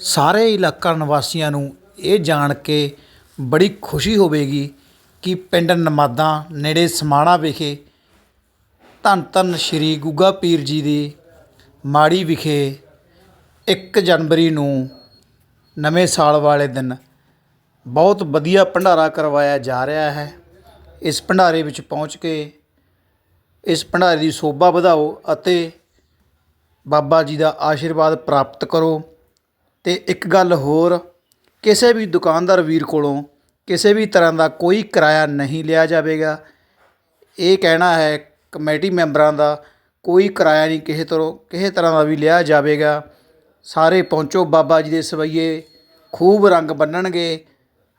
ਸਾਰੇ ਇਲਾਕਾ ਨਿਵਾਸੀਆਂ ਨੂੰ ਇਹ ਜਾਣ ਕੇ ਬੜੀ ਖੁਸ਼ੀ ਹੋਵੇਗੀ ਕਿ ਪਿੰਡ ਨਮਾਦਾਂ ਨੇੜੇ ਸਮਾਣਾ ਵਿਖੇ ਧੰਨ ਧੰਨ ਸ਼੍ਰੀ ਗੁੱਗਾ ਪੀਰ ਜੀ ਦੀ ਮਾੜੀ ਵਿਖੇ 1 ਜਨਵਰੀ ਨੂੰ ਨਵੇਂ ਸਾਲ ਵਾਲੇ ਦਿਨ ਬਹੁਤ ਵਧੀਆ ਭੰਡਾਰਾ ਕਰਵਾਇਆ ਜਾ ਰਿਹਾ ਹੈ। ਇਸ ਭੰਡਾਰੇ ਵਿੱਚ ਪਹੁੰਚ ਕੇ ਇਸ ਭੰਡਾਰੇ ਦੀ ਸ਼ੋਭਾ ਵਧਾਓ ਅਤੇ ਬਾਬਾ ਜੀ ਦਾ ਆਸ਼ੀਰਵਾਦ ਪ੍ਰਾਪਤ ਕਰੋ। ਤੇ ਇੱਕ ਗੱਲ ਹੋਰ, ਕਿਸੇ ਵੀ ਦੁਕਾਨਦਾਰ ਵੀਰ ਕੋਲੋਂ ਕਿਸੇ ਵੀ ਤਰ੍ਹਾਂ ਦਾ ਕੋਈ ਕਿਰਾਇਆ ਨਹੀਂ ਲਿਆ ਜਾਵੇਗਾ। ਇਹ ਕਹਿਣਾ ਹੈ, ਕਮੇਟੀ ਮੈਂਬਰਾਂ ਦਾ ਕੋਈ ਕਿਰਾਇਆ ਨਹੀਂ ਕਿਸੇ ਤਰ੍ਹਾਂ ਕਿਸੇ ਤਰ੍ਹਾਂ ਦਾ ਵੀ ਲਿਆ ਜਾਵੇਗਾ। ਸਾਰੇ ਪਹੁੰਚੋ ਬਾਬਾ ਜੀ ਦੇ ਸਵਈਏ, ਖੂਬ ਰੰਗ ਬੰਨਣਗੇ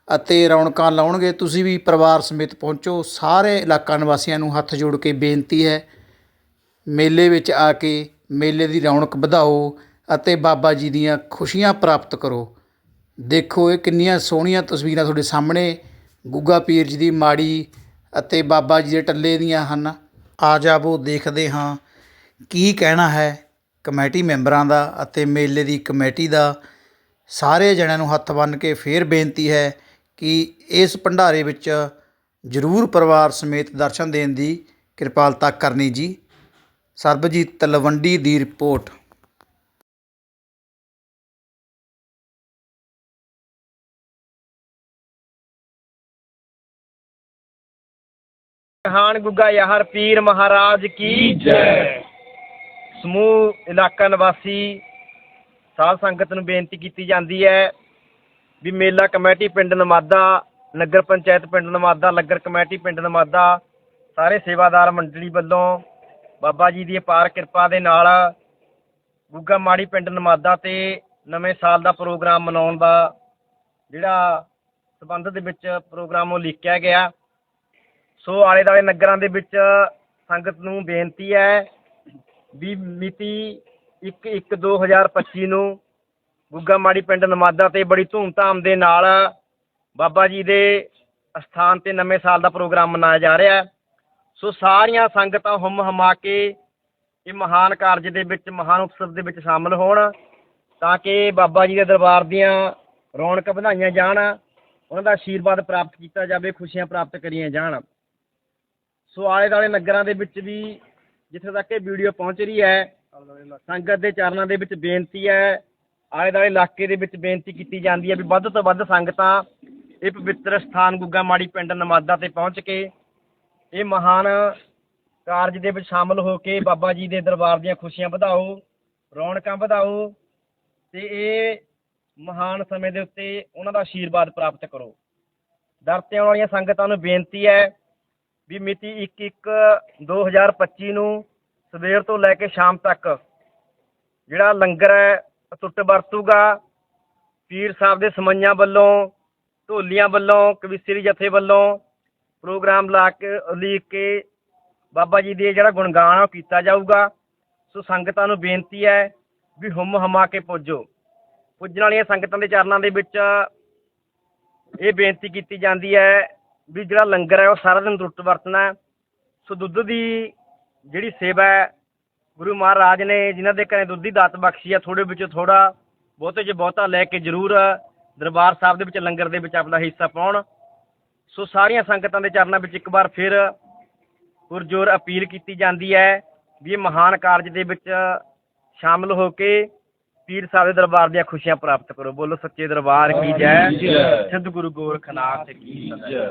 ਅਤੇ ਰੌਣਕਾਂ ਲਾਉਣਗੇ। ਤੁਸੀਂ ਵੀ ਪਰਿਵਾਰ ਸਮੇਤ ਪਹੁੰਚੋ। ਸਾਰੇ ਇਲਾਕਾ ਨਿਵਾਸੀਆਂ ਨੂੰ ਹੱਥ ਜੋੜ ਕੇ ਬੇਨਤੀ ਹੈ, ਮੇਲੇ ਵਿੱਚ ਆ ਕੇ ਮੇਲੇ ਦੀ ਰੌਣਕ ਵਧਾਓ। ਅਤੇ ਬਾਬਾ ਜੀ ਦੀਆਂ ਖੁਸ਼ੀਆਂ ਪ੍ਰਾਪਤ ਕਰੋ। ਦੇਖੋ ਇਹ ਕਿੰਨੀਆਂ ਸੋਹਣੀਆਂ ਤਸਵੀਰਾਂ ਤੁਹਾਡੇ ਸਾਹਮਣੇ। ਗੁੱਗਾ ਪੀਰ ਜੀ ਦੀ ਮਾੜੀ ਅਤੇ ਬਾਬਾ ਜੀ ਦੇ ਟੱਲੇ ਦੀਆਂ ਹਨ। ਆ ਜਾਵੋ, ਦੇਖਦੇ ਹਾਂ ਕੀ ਕਹਿਣਾ ਹੈ ਕਮੇਟੀ ਮੈਂਬਰਾਂ ਦਾ ਅਤੇ ਮੇਲੇ ਦੀ ਕਮੇਟੀ ਦਾ। ਸਾਰੇ ਜਣਿਆਂ ਨੂੰ ਹੱਥ ਬੰਨ੍ਹ ਕੇ ਫੇਰ ਬੇਨਤੀ ਹੈ ਕਿ ਇਸ ਭੰਡਾਰੇ ਵਿੱਚ ਜ਼ਰੂਰ ਪਰਿਵਾਰ ਸਮੇਤ ਦਰਸ਼ਨ ਦੇਣ ਦੀ ਕਿਰਪਾਲਤਾ ਕਰਨੀ ਜੀ। ਸਰਬਜੀਤ ਤਲਵੰਡੀ ਦੀ ਰਿਪੋਰਟ। ਜਹਾਨ ਗੁੱਗਾ ਯਾਹਰ ਪੀਰ ਮਹਾਰਾਜ ਕੀ ਜੈ। ਸਮੂਹ ਇਲਾਕਾ ਨਿਵਾਸੀ ਸਾਧ ਸੰਗਤ ਨੂੰ ਬੇਨਤੀ ਕੀਤੀ ਜਾਂਦੀ ਹੈ ਵੀ ਮੇਲਾ ਕਮੇਟੀ ਪਿੰਡ ਨਮਾਦਾ, ਨਗਰ ਪੰਚਾਇਤ ਪਿੰਡ ਨਮਾਦਾ, ਲੰਗਰ ਕਮੇਟੀ ਪਿੰਡ ਨਮਾਦਾ, ਸਾਰੇ ਸੇਵਾਦਾਰ ਮੰਡਲੀ ਵੱਲੋਂ ਬਾਬਾ ਜੀ ਦੀ ਅਪਾਰ ਕਿਰਪਾ ਦੇ ਨਾਲ ਗੁੱਗਾ ਮਾੜੀ ਪਿੰਡ ਨਮਾਦਾ ਤੇ ਨਵੇਂ ਸਾਲ ਦਾ ਪ੍ਰੋਗਰਾਮ ਮਨਾਉਣ ਦਾ ਜਿਹੜਾ ਸਬੰਧ ਦੇ ਵਿੱਚ ਪ੍ਰੋਗਰਾਮ ਉਹ ਲਿਖਿਆ ਗਿਆ। ਸੋ ਆਲੇ ਦਾਲੇ ਨਗਰਾਂ ਦੇ ਵਿੱਚ ਸੰਗਤ ਨੂੰ ਬੇਨਤੀ ਹੈ ਵੀ ਮਿਤੀ 1/1/2025 ਨੂੰ ਗੁੱਗਾ ਮਾੜੀ ਪਿੰਡ ਨਮਾਦਾ ਤੇ ਬੜੀ ਧੂਮਧਾਮ ਦੇ ਨਾਲ ਬਾਬਾ ਜੀ ਦੇ ਅਸਥਾਨ ਤੇ ਨਵੇਂ ਸਾਲ ਦਾ ਪ੍ਰੋਗਰਾਮ ਮਨਾਇਆ ਜਾ ਰਿਹਾ ਹੈ। ਸੋ ਸਾਰੀਆਂ ਸੰਗਤਾਂ ਹੁਮ ਹਮਾ ਕੇ ਇਹ ਮਹਾਨ ਕਾਰਜ ਦੇ ਵਿੱਚ, ਮਹਾਨ ਉਤਸਵ ਦੇ ਵਿੱਚ ਸ਼ਾਮਲ ਹੋਣ ਤਾਂ ਕਿ ਬਾਬਾ ਜੀ ਦੇ ਦਰਬਾਰ ਦੀਆਂ ਰੌਣਕ ਵਧਾਈਆਂ ਜਾਣ, ਉਹਨਾਂ ਦਾ ਆਸ਼ੀਰਵਾਦ ਪ੍ਰਾਪਤ ਕੀਤਾ ਜਾਵੇ, ਖੁਸ਼ੀਆਂ ਪ੍ਰਾਪਤ ਕਰੀਆਂ ਜਾਣ। ਸੋ ਆਲੇ ਦਾਲੇ ਨਗਰਾਂ ਦੇ ਵਿੱਚ ਵੀ ਜਿੱਥੇ ਤੱਕ ਇਹ ਵੀਡੀਓ ਪਹੁੰਚ ਰਹੀ ਹੈ, ਸੰਗਤ ਦੇ ਚਰਨਾਂ ਦੇ ਵਿੱਚ ਬੇਨਤੀ ਹੈ, ਆਲੇ ਦਾਲੇ ਇਲਾਕੇ ਦੇ ਵਿੱਚ ਬੇਨਤੀ ਕੀਤੀ ਜਾਂਦੀ ਹੈ ਵੀ ਵੱਧ ਤੋਂ ਵੱਧ ਸੰਗਤਾਂ ਇਹ ਪਵਿੱਤਰ ਸਥਾਨ ਗੁੱਗਾ ਮਾੜੀ ਪਿੰਡ ਨਮਾਦਾ ਤੇ ਪਹੁੰਚ ਕੇ ਇਹ ਮਹਾਨ ਕਾਰਜ ਦੇ ਵਿੱਚ ਸ਼ਾਮਲ ਹੋ ਕੇ ਬਾਬਾ ਜੀ ਦੇ ਦਰਬਾਰ ਦੀਆਂ ਖੁਸ਼ੀਆਂ ਵਧਾਓ, ਰੌਣਕਾਂ ਵਧਾਓ ਤੇ ਇਹ ਮਹਾਨ ਸਮੇਂ ਦੇ ਉੱਤੇ ਉਹਨਾਂ ਦਾ ਆਸ਼ੀਰਵਾਦ ਪ੍ਰਾਪਤ ਕਰੋ। ਦਰ ਤੇ ਆਉਣ ਵਾਲੀਆਂ ਸੰਗਤਾਂ ਨੂੰ ਬੇਨਤੀ ਹੈ ਵੀ ਮਿਤੀ 1/1/2025 ਨੂੰ ਸਵੇਰ ਤੋਂ ਲੈ ਕੇ ਸ਼ਾਮ ਤੱਕ ਜਿਹੜਾ ਲੰਗਰ ਹੈ ਟੁੱਟ ਵਰਤੂਗਾ। ਪੀਰ ਸਾਹਿਬ ਦੇ ਸਮਈਆਂ ਵੱਲੋਂ, ਢੋਲੀਆਂ ਵੱਲੋਂ, ਕਵਿਸਰੀ ਜਥੇ ਵੱਲੋਂ ਪ੍ਰੋਗਰਾਮ ਲਾ ਕੇ, ਉਲੀਕ ਕੇ ਬਾਬਾ ਜੀ ਦੇ ਜਿਹੜਾ ਗੁਣਗਾਨ ਆ, ਉਹ ਕੀਤਾ ਜਾਊਗਾ। ਸੋ ਸੰਗਤਾਂ ਨੂੰ ਬੇਨਤੀ ਹੈ ਵੀ ਹੁਮ ਹਮਾ ਕੇ ਪੁੱਜੋ। ਪੁੱਜਣ ਵਾਲੀਆਂ ਸੰਗਤਾਂ ਦੇ ਚਰਨਾਂ ਦੇ ਵਿੱਚ ਇਹ ਬੇਨਤੀ ਕੀਤੀ ਜਾਂਦੀ ਹੈ ਵੀ ਜਿਹੜਾ ਲੰਗਰ ਹੈ ਉਹ ਸਾਰਾ ਦਿਨ ਟੁੱਟ ਵਰਤਣਾ ਸੋ ਦੁੱਧ ਦੀ ਜਿਹੜੀ ਸੇਵਾ ਹੈ, ਗੁਰੂ ਮਹਾਰਾਜ ਨੇ ਜਿਨ੍ਹਾਂ ਦੇ ਘਰੇ ਦੁੱਧ ਦੀ ਦਾਤ ਬਖਸ਼ੀ ਹੈ ਥੋੜੇ ਵਿੱਚੋਂ ਥੋੜਾ ਬਹੁਤੇ 'ਚ ਬਹੁਤਾ ਲੈ ਕੇ ਜ਼ਰੂਰ ਦਰਬਾਰ ਸਾਹਿਬ ਦੇ ਵਿੱਚ ਲੰਗਰ ਦੇ ਵਿੱਚ ਆਪਣਾ ਹਿੱਸਾ ਪਾਉਣ। ਸੋ ਸਾਰੀਆਂ ਸੰਗਤਾਂ ਦੇ ਚਰਨਾਂ ਵਿੱਚ ਇੱਕ ਵਾਰ ਫਿਰ ਪੁਰਜੋਰ ਅਪੀਲ ਕੀਤੀ ਜਾਂਦੀ ਹੈ ਵੀ ਇਹ ਮਹਾਨ ਕਾਰਜ ਦੇ ਵਿੱਚ ਸ਼ਾਮਲ ਹੋ ਕੇ ਪੀਰ ਸਾਹਿਬ ਦੇ ਦਰਬਾਰ ਦੀਆਂ ਖੁਸ਼ੀਆਂ ਪ੍ਰਾਪਤ ਕਰੋ। ਬੋਲੋ ਸੱਚੇ ਦਰਬਾਰ ਕੀ ਜੈ। ਸਿੱਧ ਗੁਰੂ ਗੋਰਖਨਾਥ ਕੀ ਜੈ